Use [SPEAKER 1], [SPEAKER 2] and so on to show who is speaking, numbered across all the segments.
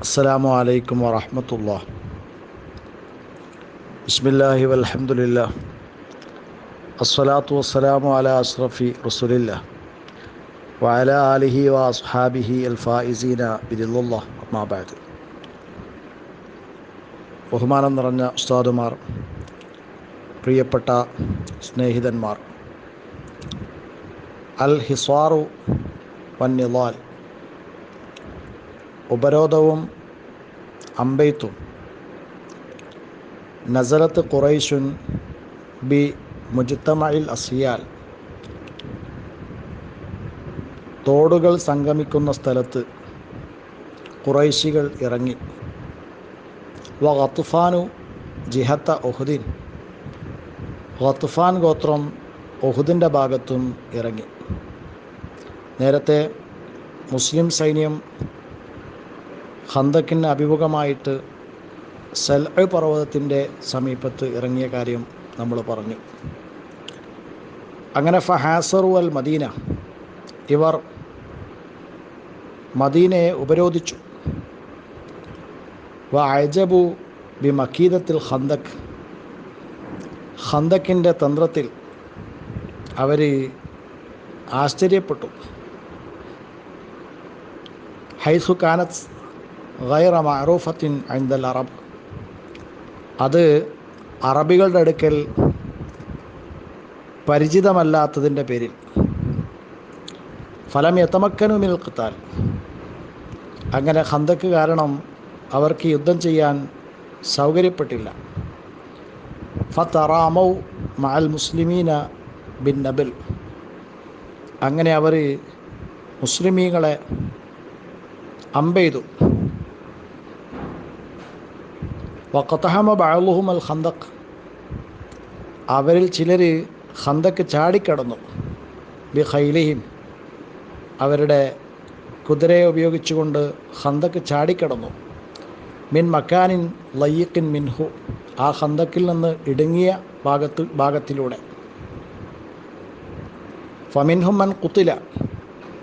[SPEAKER 1] السلام عليكم ورحمة الله بسم الله والحمد لله الصلاة والسلام على أشرف رسول الله وعلى آله وأصحابه الفائزين برضا الله أما بعد ബഹുമാനം നിറഞ്ഞ ഉസ്താദുമാർ പ്രിയപ്പെട്ട സ്നേഹിതന്മാർ അൽ ഹിസ്വാറു വന്യലാൽ ഉപരോധവും അമ്പെയ്ത്തും. നസറത്ത് ഖുറൈഷുൻ ബി മുജിത്തമയിൽ അസിയാൽ. തോടുകൾ സംഗമിക്കുന്ന സ്ഥലത്ത് കുറൈശികൾ ഇറങ്ങി. വ ഖത്തുഫാനു ജിഹത്ത ഒഹുദീൻ ഖത്തുഫാൻ ഗോത്രം ഒഹുദിന്റെ ഭാഗത്തും ഇറങ്ങി. നേരത്തെ മുസ്ലിം സൈന്യം ഹന്തക്കിന് അഭിമുഖമായിട്ട് സെൽ പർവതത്തിന്റെ സമീപത്ത് ഇറങ്ങിയ കാര്യം നമ്മൾ പറഞ്ഞു. അങ്ങനെ ഫഹാസറു അൽ മദീന ഇവർ മദീനയെ ഉപരോധിച്ചു. വ അജബു ബി മക്കീദത്തിൽ ഹന്തക് ഹന്തക്കിന്റെ തന്ത്രത്തിൽ അവർ ആശ്ചര്യപ്പെട്ടു. ഹൈസു കാനത്ത് ഗൈറ മഅറൂഫത്തിൻ ഐന്ദൽ അറബ്. അത് അറബികളുടെ അടുക്കൽ പരിചിതമല്ലാത്തതിന്റെ പേരിൽ. ഫലം യത്തമക്കനുമിൽ നിൽക്കത്താൽ അങ്ങനെ ഹന്തക്ക് കാരണം അവർക്ക് യുദ്ധം ചെയ്യാൻ സൗകര്യപ്പെട്ടില്ല. ഫത്തറാമൗ മഅൽ മുസ്ലിമീന ബിൻ നബിൽ. അങ്ങനെ അവർ മുസ്ലിമീങ്ങളെ അമ്പെയ്തു. വക്കത്തഹമ ബഅലുഹും അൽ ഖന്തക് അവരിൽ ചിലർ ഖന്തക്ക് ചാടിക്കടന്നു. ബി ഖൈലിഹിം അവരുടെ കുതിരയെ ഉപയോഗിച്ചുകൊണ്ട് ഖന്തക്ക് ചാടിക്കടന്നു. മിൻ മക്കാനിൻ ലയ്യക്കിൻ മിൻഹു. ആ ഖന്തക്കിൽ നിന്ന് ഇടുങ്ങിയ ഭാഗത്ത് ഭാഗത്തിലൂടെ. ഫമിൻഹും മൻ കുത്തില.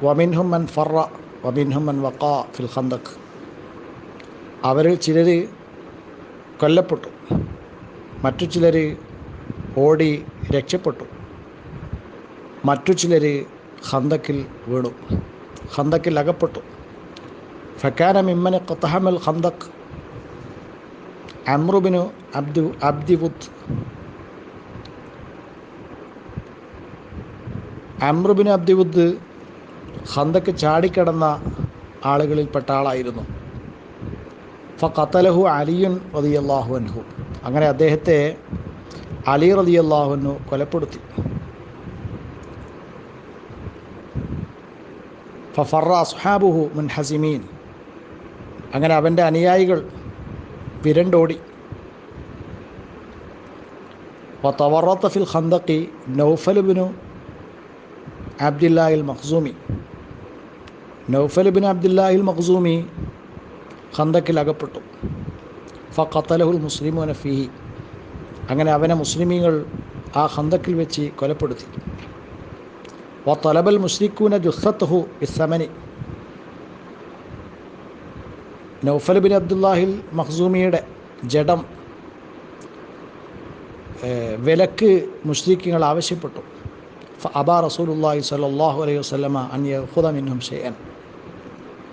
[SPEAKER 1] വമിൻഹും മൻ ഫറ. വമിൻഹും മൻ വക്കാ ഫിൽ ഖന്തക് അവരിൽ ചിലർ കൊല്ലപ്പെട്ടു. മറ്റു ചിലർ ഓടി രക്ഷപ്പെട്ടു. മറ്റു ചിലർ ഹന്തക്കിൽ വീണു. ഹന്തക്കിൽ അകപ്പെട്ടു. ഫക്കാന മിമ്മനെ കൊത്തഹമൽ ഹന്തക് അമ്രുബിനു അബ്ദു അബ്ദിബുദ് അമ്രുബിന് അബ്ദിബുദ് ഹന്തക്ക് ചാടിക്കിടന്ന ആളുകളിൽപ്പെട്ട ആളായിരുന്നു. ഫഖത്തലഹു അലിയുൻ റതിയല്ലാഹു അൻഹു. അങ്ങനെ അദ്ദേഹത്തെ അലി റതിയല്ലാഹുനു കൊലപ്പെടുത്തി. ഫഫറ അസ്ഹാബുഹു മുൻ ഹസിമീൻ. അങ്ങനെ അവന്റെ അനുയായികൾ വിരണ്ടോടി. വത്തവറത്ത ഫിൽ ഖന്തക്കി നൗഫലുബിനു അബ്ദുല്ലാഹിൽ മഖ്സൂമി. നൗഫലുബിൻ അബ്ദില്ലാഹിൽ മഖ്സൂമി ഖന്തക്കിൽ അകപ്പെട്ടു ഫഖത്തലഹുൽ മുസ്ലിമോന ഫിഹി. അങ്ങനെ അവനെ മുസ്ലിമീങ്ങൾ ആ ഖന്തക്കിൽ വെച്ച് കൊലപ്പെടുത്തി. വ തലബൽ മുസ്ലിക്കൂന ജുസത്തഹു ഇസമനി നൗഫൽ ബിൻ അബ്ദുല്ലാഹിൽ മഹ്സൂമിയുടെ ജഡം വിലക്ക് മുസ്ലിക്കുകൾ ആവശ്യപ്പെട്ടു. അബാ റസൂലുല്ലാഹി സലാഹു അലൈഹി വസ്ലമ അന്യ ഹുദമിൻ മിന്നും ഷെയ്യൻ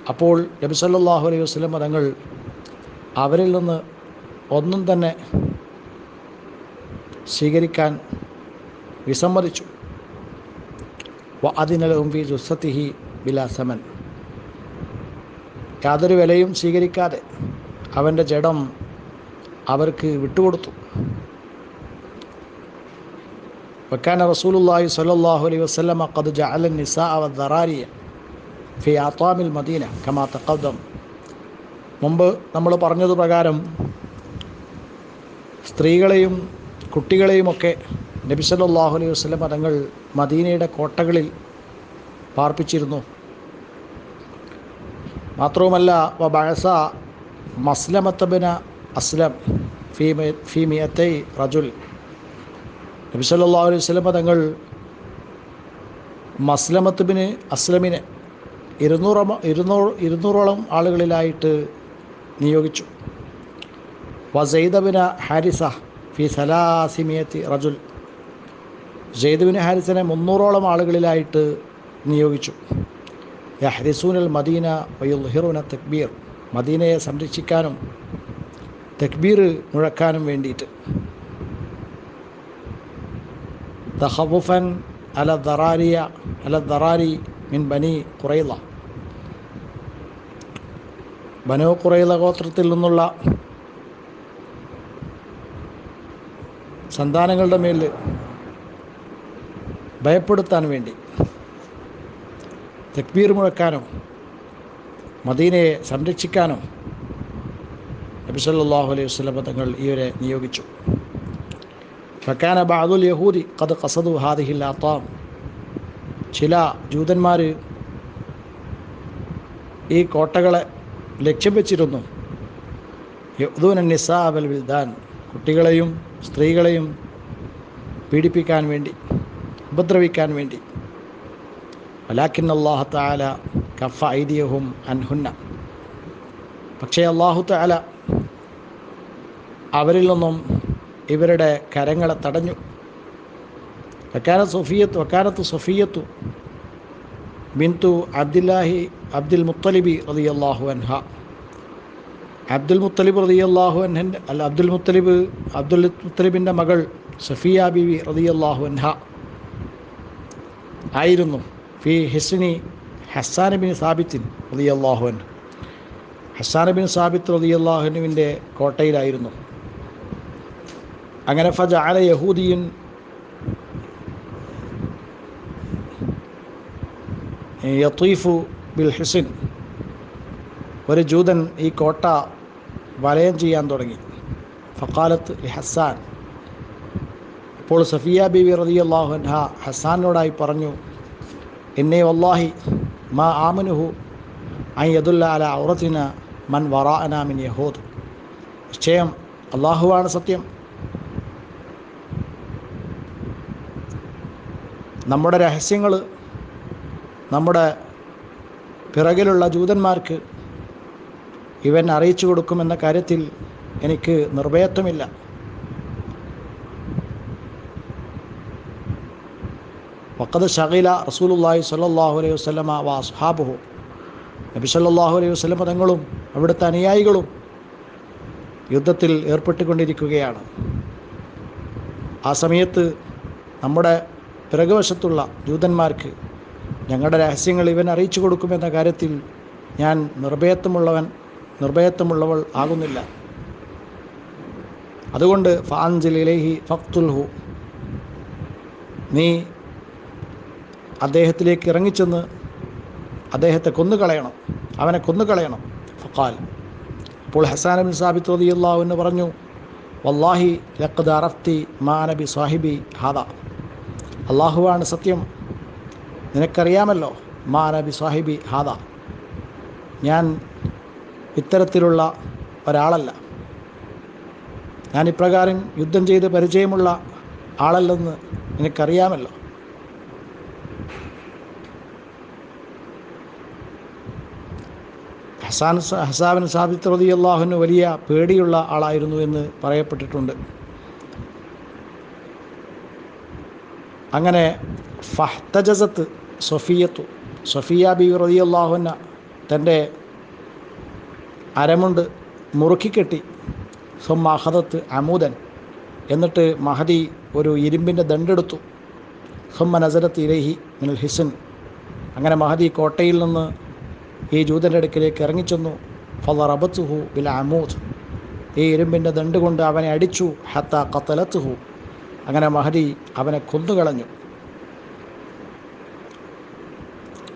[SPEAKER 1] അപ്പോൾ നബി സല്ലാഹു അലൈഹി വസ്ലമ തങ്ങൾ അവരിൽ നിന്ന് ഒന്നും തന്നെ സ്വീകരിക്കാൻ വിസമ്മതിച്ചു. അതിനും വി ജുസത്തിഹി ബിലാ സമൻ. യാതൊരു വിലയും സ്വീകരിക്കാതെ അവന്റെ ജഡം അവർക്ക് വിട്ടുകൊടുത്തു. വക്കാന റസൂലുല്ലാഹി സ്വല്ലല്ലാഹു അലൈഹി വസല്ലമ ഖദ് ജഅല അവ വദ്ദറാരിയ ഫി ആത്താമിൽ മദീന കമാ തഖദ്ദം. മുമ്പ് നമ്മൾ പറഞ്ഞത് പ്രകാരം സ്ത്രീകളെയും കുട്ടികളെയുമൊക്കെ നബി അലൈഹി വസ്ലം തങ്ങൾ മദീനയുടെ കോട്ടകളിൽ പാർപ്പിച്ചിരുന്നു. മാത്രവുമല്ല വ ബഴസ മസ്ലമത്തബിന അസ്ലം ഫീമി ഫീമിയത്തൈ റജുൽ. നബി സല്ലല്ലാഹു അലൈഹി മതങ്ങൾ തങ്ങൾ മസ്ലമത്തുബിന് അസ്ലമിനെ ഇരുന്നൂറോ ഇരുന്നൂറ് ഇരുന്നൂറോളം ആളുകളിലായിട്ട് നിയോഗിച്ചു. വസൈദബിന ഹാരിസ ഫി സലാസിമിയത്തി റജുൽ. ജെയ്ദുബിൻ ഹാരിസിനെ മുന്നൂറോളം ആളുകളിലായിട്ട് നിയോഗിച്ചു. യഹ്രിസൂനൽ മദീന വയുൽഹിറുന തക്ബീർ. മദീനയെ സംരക്ഷിക്കാനും തക്ബീർ മുഴക്കാനും വേണ്ടിയിട്ട്. ദഹബുഫൻ അല ദറാരിയ അല ദറാരി മിൻ ബനി കുറൈല ബനു കുറൈല ഗോത്രത്തിൽ നിന്നുള്ള സന്താനങ്ങളുടെ മേൽ ഭയപ്പെടുത്താൻ വേണ്ടി തക്ബീർ മുഴക്കാനും മദീനയെ സംരക്ഷിക്കാനും നബിസല്ലാഹു അലൈഹി വസ്ലം തങ്ങൾ ഇവരെ നിയോഗിച്ചു. ഫക്കാന ബാദുൽ യഹൂദി കത് കസദു ഹാദിഹിൽ ആത്താം ചില ജൂതന്മാർ ഈ കോട്ടകളെ ലക്ഷ്യം വെച്ചിരുന്നു. നിസാബൽ വിൽദാൻ കുട്ടികളെയും സ്ത്രീകളെയും പീഡിപ്പിക്കാൻ വേണ്ടി ഉപദ്രവിക്കാൻ വേണ്ടി. അലാഖിൻ അള്ളാഹു താല കഫ ഐദിയഹും അൻഹുന്ന. പക്ഷേ അള്ളാഹു താല അവരിൽ നിന്നും ഇവരുടെ കരങ്ങളെ തടഞ്ഞു. വക്കാന സൊഫിയത്ത് വക്കാനത്ത് സൊഫിയത്തു ബിന്തു അബ്ദുല്ലാഹി അബ്ദുൽ മുത്തലിബി റതി അള്ളാഹു അൻഹ. അബ്ദുൽ മുത്തലിബ് റതി അള്ളാഹു അൻഹന്റെ അല്ല അബ്ദുൽ മുത്തലിബ് അബ്ദുൽ മുത്തലിബിന്റെ മകൾ സഫിയ ബിവി അള്ളാഹു അൻഹ ആയിരുന്നു ഫി ഹിസ്നി ഹസാൻ ബിൻ സാബിത്തിൻ റതി അള്ളാഹുൻ ഹസാൻ ബിൻ സാബിത്ത് റതി അള്ളാഹുനുവിന്റെ കോട്ടയിലായിരുന്നു. അങ്ങനെ ഫജ അല യഹൂദിയൻ യത്തീഫു ബിൽ ഹിസിൻ ഒരു ജൂതൻ ഈ കോട്ട വലയം ചെയ്യാൻ തുടങ്ങി. ഫക്കാലത്ത് ഹസാൻ അപ്പോൾ സഫിയ ബിബി റതി അള്ളാഹുൻഹ ഹസാനോടായി പറഞ്ഞു എന്നെ വല്ലാഹി മാ ആമനുഹു ഐ യദുല്ല അല ഔറത്തിന മൻ വറ അനാമിൻ യഹൂദ്. നിശ്ചയം അള്ളാഹുവാണ് സത്യം. നമ്മുടെ രഹസ്യങ്ങൾ നമ്മുടെ പിറകിലുള്ള ജൂതന്മാർക്ക് ഇവൻ അറിയിച്ചു കൊടുക്കുമെന്ന കാര്യത്തിൽ എനിക്ക് നിർഭയത്വമില്ല. വക്കത് ഷഹീല റസൂലുല്ലാഹി സല്ലാഹു അലൈഹി വസ്ലമ വാസ്ഹാബുഹു നബി സല്ലാഹു അലൈഹി വസല്ലമ തങ്ങളും അവിടുത്തെ അനുയായികളും യുദ്ധത്തിൽ ഏർപ്പെട്ടുകൊണ്ടിരിക്കുകയാണ്. ആ സമയത്ത് നമ്മുടെ പിറകുവശത്തുള്ള ജൂതന്മാർക്ക് ഞങ്ങളുടെ രഹസ്യങ്ങൾ ഇവൻ അറിയിച്ചു കൊടുക്കുമെന്ന കാര്യത്തിൽ ഞാൻ നിർഭയത്വമുള്ളവൻ നിർഭയത്വമുള്ളവൾ ആകുന്നില്ല. അതുകൊണ്ട് ഫാൻജിലേഹി ഫക്തുൽഹു നീ അദ്ദേഹത്തിലേക്ക് ഇറങ്ങിച്ചെന്ന് അദ്ദേഹത്തെ കൊന്നുകളയണം അവനെ കൊന്നുകളയണം. ഫക്കാൽ അപ്പോൾ ഹസാൻ ബിൻ സാബിത്ത് റളിയല്ലാഹു എന്ന് പറഞ്ഞു വല്ലാഹി ലഖദ് അറഫ്തി മാനബി സാഹിബി ഹാദ. അള്ളാഹുവാണ് സത്യം. നിനക്കറിയാമല്ലോ മാ നബി സാഹിബി ഹാദ. ഞാൻ ഇത്തരത്തിലുള്ള ഒരാളല്ല. ഞാൻ ഇപ്രകാരം യുദ്ധം ചെയ്ത് പരിചയമുള്ള ആളല്ലെന്ന് നിനക്കറിയാമല്ലോ. ഹസാൻ ഹസാബിൻ സാബിത്ത് റതി അള്ളാഹുവിന് വലിയ പേടിയുള്ള ആളായിരുന്നു എന്ന് പറയപ്പെട്ടിട്ടുണ്ട്. അങ്ങനെ ഫഹ്തജസത്ത് സൊഫിയത്തു സൊഫിയ ബി റതി അള്ളാഹുന തന്റെ അരമുണ്ട് മുറുക്കിക്കെട്ടി സ്വമ്മഹദത്ത് അമൂദൻ എന്നിട്ട് മഹദി ഒരു ഇരുമ്പിന്റെ ദണ്ടെടുത്തു. സ്വം നസരത്ത് ഇരഹി മിനൽ ഹിസൻ. അങ്ങനെ മഹദി കോട്ടയിൽ നിന്ന് ഈ ജൂതന്റെ അടുക്കിലേക്ക് ഇറങ്ങിച്ചെന്നു. ഫലറബത്തുഹു ബിൽ അമൂദ്. ഈ ഇരുമ്പിന്റെ ദണ്ട് കൊണ്ട് അവനെ അടിച്ചു. ഹത്ത കത്തലത്തുഹു അങ്ങനെ മഹദി അവനെ കൊന്നുകളഞ്ഞു.